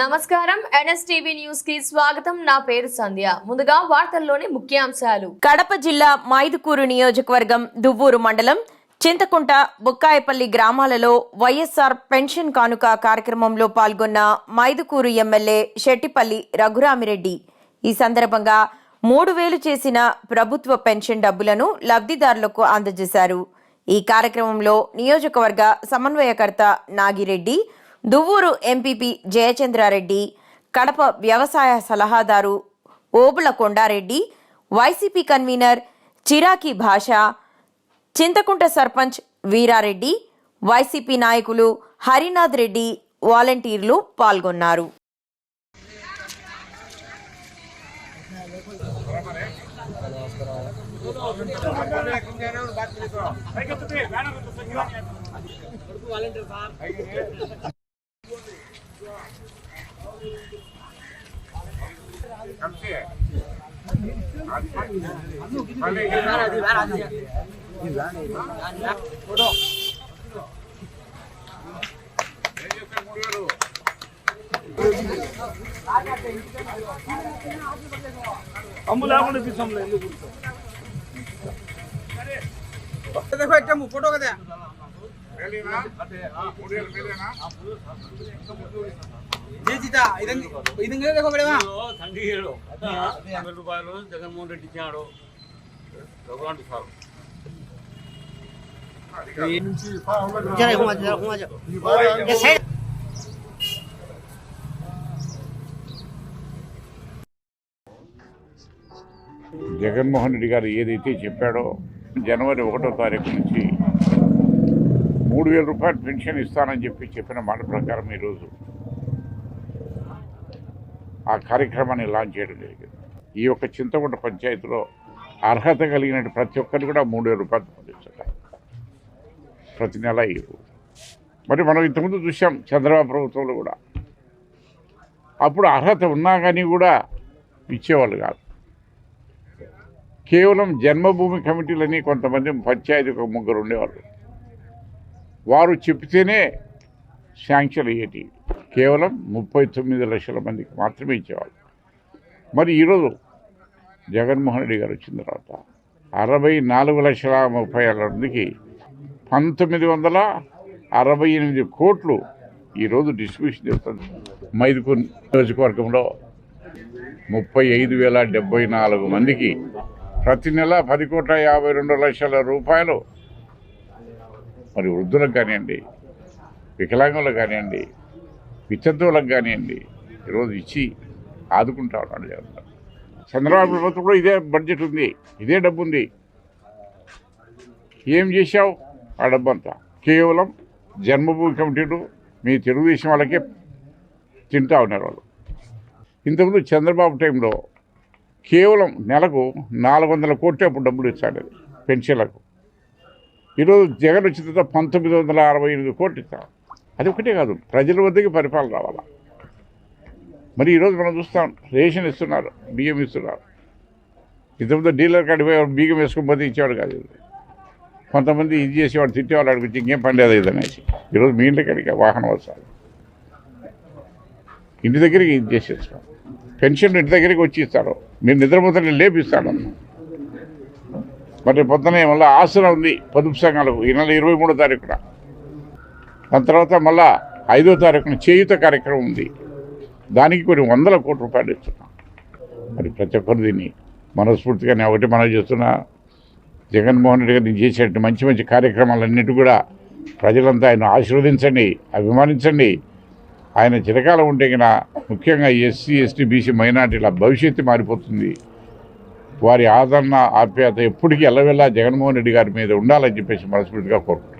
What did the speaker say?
నమస్కారం. ఎన్ఎస్టీవీ న్యూస్కి స్వాగతం. నా పేరు సంధ్య. ముందుగా వార్తల్లోని ముఖ్యాంశాలు. కడప జిల్లా మైదుకూరు నియోజకవర్గం దువ్వూరు మండలం చింతకుంట బుక్కాయపల్లి గ్రామాలలో వైఎస్ఆర్ పెన్షన్ కానుక కార్యక్రమంలో పాల్గొన్న మైదుకూరు ఎమ్మెల్యే శెట్టిపల్లి రఘురామిరెడ్డి. ఈ సందర్భంగా మూడు వేలు చేసిన ప్రభుత్వ పెన్షన్ డబ్బులను లబ్ధిదారులకు అందజేశారు. ఈ కార్యక్రమంలో నియోజకవర్గ సమన్వయకర్త నాగిరెడ్డి దువ్వూరు ఎంపీపీ జయచంద్రారెడ్డి కడప వ్యవసాయ సలహాదారు Obula Kondareddy YCP convener చిరాకి Basha Chintakunta sarpanch Veerareddy YCP నాయకులు హరినాథ్ రెడ్డి వాలంటీర్లు పాల్గొన్నారు. સમજે అమ్ములాకుండా తీసుకోండి ఎందుకు দেখো একটা ফটো কে দেয়া సంఘీయుడు యాభై జగన్మోహన్ రెడ్డి ఇచ్చాడు రఘులాంటి సార్ జగన్మోహన్ రెడ్డి గారు ఏదైతే చెప్పాడో జనవరి ఒకటో తారీఖు నుంచి మూడు వేల రూపాయలు పెన్షన్ ఇస్తానని చెప్పి చెప్పిన మాట ప్రకారం ఈరోజు ఆ కార్యక్రమాన్ని లాంచ్ చేయడం జరిగింది. ఈ యొక్క చింతకుంట పంచాయతీలో అర్హత కలిగిన ప్రతి ఒక్కరు కూడా మూడు వేల రూపాయలు పొందించారు ప్రతి నెల మరి మనం ఇంతకుముందు చూసాం చంద్రబాబు ప్రభుత్వంలో కూడా. అప్పుడు అర్హత ఉన్నా కానీ కూడా ఇచ్చేవాళ్ళు కాదు. కేవలం జన్మభూమి కమిటీలని కొంతమంది పంచాయతీ ఒక ముగ్గురు ఉండేవాళ్ళు. వారు చెప్తేనే శాంక్షన్ అయ్యేటివి కేవలం ముప్పై తొమ్మిది లక్షల మందికి మాత్రమే ఇచ్చేవాళ్ళు. మరి ఈరోజు జగన్మోహన్ రెడ్డి గారు వచ్చిన తర్వాత అరవై నాలుగు లక్షల ముప్పై ఏళ్ళ మందికి పంతొమ్మిది వందల అరవై ఎనిమిది కోట్లు ఈరోజు డిస్ట్రిబ్యూషన్ చేస్తుంది మైదుకూరు నియోజకవర్గంలో ముప్పై ఐదు వేల డెబ్బై నాలుగు మందికి ప్రతి నెల పది కోట్ల యాభై రెండు లక్షల రూపాయలు మరి వృద్ధులకు కానివ్వండి వికలాంగులకు కానివ్వండి వితంతువులకు కానివ్వండి ఈరోజు ఇచ్చి ఆదుకుంటా ఉన్నాడు జగన్ చంద్రబాబు ప్రభుత్వం కూడా ఇదే బడ్జెట్ ఉంది ఇదే డబ్బు ఉంది ఏం చేశావు? ఆ డబ్బంతా. కేవలం జన్మభూమి కమిటీలు మీ తెలుగుదేశం వాళ్ళకే తింటా ఉన్నారు వాళ్ళు. ఇంతకుముందు చంద్రబాబు టైంలో కేవలం నెలకు నాలుగు వందల కోట్లు అప్పుడు డబ్బులు ఇచ్చాడు పెన్షన్లకు. ఈరోజు జగన్ వచ్చిన తర్వాత పంతొమ్మిది వందల అరవై ఎనిమిది కోట్లు ఇస్తాం. అది ఒకటే కాదు ప్రజల వద్దకి పరిపాలన రావాలా? మరి ఈరోజు మనం చూస్తాం రేషన్ ఇస్తున్నారు బియ్యం ఇస్తున్నారు. ఇంతకుముందు డీలర్ కాడికి బియ్యం వేసుకొని పోతే ఇచ్చేవాడు కాదు ఇది. కొంతమంది ఇది చేసేవాడు తిట్టేవాడు అడిగి ఇంకేం పండేది ఇది అనేసి. ఈరోజు మీ ఇంటికి కాడికి వాహనం వస్తారు ఇంటి దగ్గరికి ఇది చేసేస్తాం. పెన్షన్ ఇంటి దగ్గరికి వచ్చి ఇస్తారు. మీరు నిద్రపోతే లేపిస్తాడు మరి పొద్దునే మళ్ళీ ఆసన ఉంది పొదుపు సంఘాలకు. ఈ నెల ఇరవై మూడో తారీఖున. దాని తర్వాత మళ్ళా ఐదో తారీఖున చేయుత కార్యక్రమం ఉంది. దానికి కొన్ని వందల కోట్ల రూపాయలు ఇస్తున్నాం. మరి ప్రతి ఒక్కరు దీన్ని మనస్ఫూర్తిగా నేను ఒకటి మనం చేస్తున్నా. జగన్మోహన్ రెడ్డి గారు చేసేటువంటి మంచి మంచి కార్యక్రమాలన్నిటి కూడా ప్రజలంతా ఆయన ఆశీర్వదించండి అభిమానించండి. ఆయన చిరకాలం ఉంటే కన్నా ముఖ్యంగా ఎస్సీ ఎస్టీ బీసీ మైనార్టీల భవిష్యత్తు మారిపోతుంది. వారి ఆదరణ ఆప్యాయత ఎప్పటికీ ఎల్లవెల్లా జగన్మోహన్ రెడ్డి గారి మీద ఉండాలని చెప్పేసి మనస్ఫూర్తిగా కోరుకుంటున్నాను.